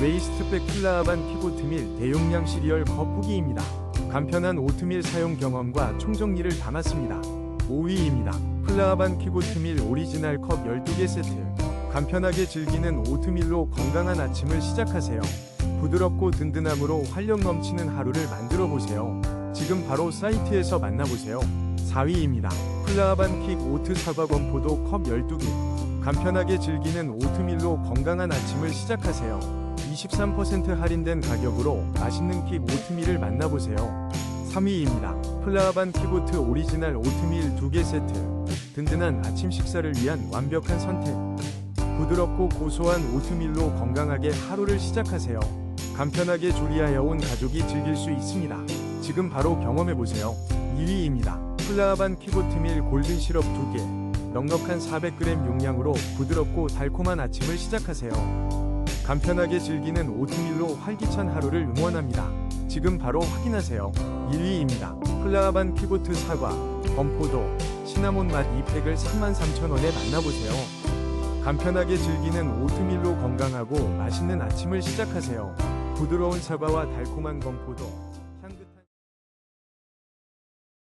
웨이스트백 플라하반 피고 트밀 대용량 시리얼 컵 후기입니다. 간편한 오트밀 사용 경험과 총정리를 담았습니다. 5위입니다. 플라하반 키고트밀 오리지널 컵 12개 세트. 간편하게 즐기는 오트밀로 건강한 아침을 시작하세요. 부드럽고 든든함으로 활력 넘치는 하루를 만들어 보세요. 지금 바로 사이트에서 만나보세요. 4위입니다. 플라하반 킥 오트 사과 건포도 컵 12개. 간편하게 즐기는 오트밀로 건강한 아침을 시작하세요. 23% 할인된 가격으로 맛있는 킥 오트밀을 만나보세요. 3위입니다. 플라하반 킥오트 오리지널 오트밀 2개 세트. 든든한 아침 식사를 위한 완벽한 선택. 부드럽고 고소한 오트밀로 건강하게 하루를 시작하세요. 간편하게 조리하여 온 가족이 즐길 수 있습니다. 지금 바로 경험해보세요. 2위입니다. 플라하반 키고트밀 골든 시럽 2개. 넉넉한 400g 용량으로 부드럽고 달콤한 아침을 시작하세요. 간편하게 즐기는 오트밀로 활기찬 하루를 응원합니다. 지금 바로 확인하세요. 1위입니다. 플라하반 키고트 사과, 건포도, 시나몬 맛 2팩을 33,000원에 만나보세요. 간편하게 즐기는 오트밀로 건강하고 맛있는 아침을 시작하세요. 부드러운 사과와 달콤한 건포도,